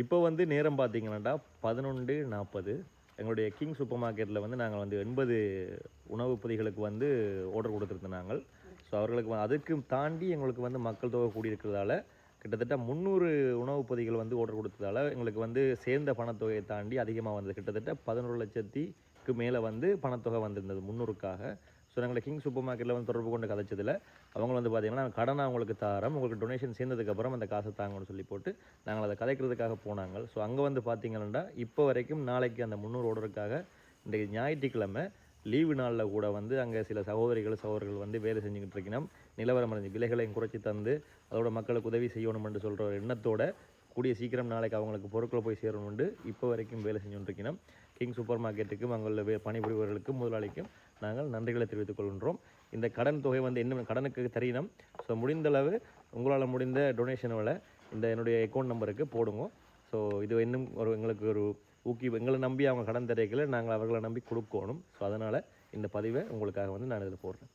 இப்போ வந்து நேரம் பார்த்தீங்கன்னாட்டா பதினொன்று நாற்பது. எங்களுடைய கிங் சூப்பர் மார்க்கெட்டில் வந்து நாங்கள் வந்து எண்பது உணவு பொதிகளுக்கு வந்து ஆர்டர் கொடுத்துருந்தோம் நாங்கள். ஸோ அவர்களுக்கு அதுக்கு தாண்டி எங்களுக்கு வந்து மக்கள் தொகை கூடியிருக்கிறதால கிட்டத்தட்ட முந்நூறு உணவு பொதிகள் வந்து ஆர்டர் கொடுத்ததால் எங்களுக்கு வந்து சேர்ந்த பணத்தொகையை தாண்டி அதிகமாக வந்தது. கிட்டத்தட்ட பதினோரு லட்சத்திக்கு மேலே வந்து பணத்தொகை வந்திருந்தது முந்நூறுக்காக. ஸோ நாங்கள் கிங் சூப்பர் மார்க்கெட்டில் வந்து தொடர்பு கொண்டு கதைச்சதில் அவங்க வந்து பார்த்தீங்கன்னா கடனை அவங்களுக்கு தாரம் உங்களுக்கு டொனேஷன் சேர்ந்ததுக்கப்புறம் அந்த காசை தாங்கன்னு சொல்லி போட்டு நாங்கள் அதை கதைக்கிறதுக்காக போனாங்க. ஸோ அங்கே வந்து பார்த்திங்கன்னா இப்போ வரைக்கும் நாளைக்கு அந்த முந்நூறு ஆர்டருக்காக இன்றைக்கு ஞாயிற்றுக்கிழமை லீவு நாளில் கூட வந்து அங்கே சில சகோதரிகள் சகோதரர்கள் வந்து வேலை செஞ்சுக்கிட்டு இருக்கணும். நிலவரம் அடைஞ்சு விலைகளையும் குறைச்சி தந்து அதோட மக்களுக்கு உதவி செய்யணும்னு சொல்கிற ஒரு எண்ணத்தோட கூடிய சீக்கிரம் நாளைக்கு அவங்களுக்கு பொருட்களை போய் சேரணும்னு இப்போ வரைக்கும் வேலை செஞ்சுட்டு கிங் சூப்பர் மார்க்கெட்டுக்கும் அங்குள்ள வே பணிபுரிபவர்களுக்கும் முதலாளிக்கும் நாங்கள் நன்றிகளை தெரிவித்துக் கொள்கின்றோம். இந்த கடன் தொகை வந்து என்ன கடனுக்கு தெரியணும். ஸோ முடிந்தளவு உங்களால் முடிந்த டொனேஷனோட இந்த என்னுடைய அக்கௌண்ட் நம்பருக்கு போடுங்க. ஸோ இது இன்னும் ஒரு எங்களுக்கு ஒரு ஊக்கி எங்களை நம்பி அவங்க கடன் தரைக்கல நாங்கள் அவர்களை நம்பி கொடுக்கணும். ஸோ அதனால் இந்த பதிவை உங்களுக்காக வந்து நான் இதில் போடுறேன்.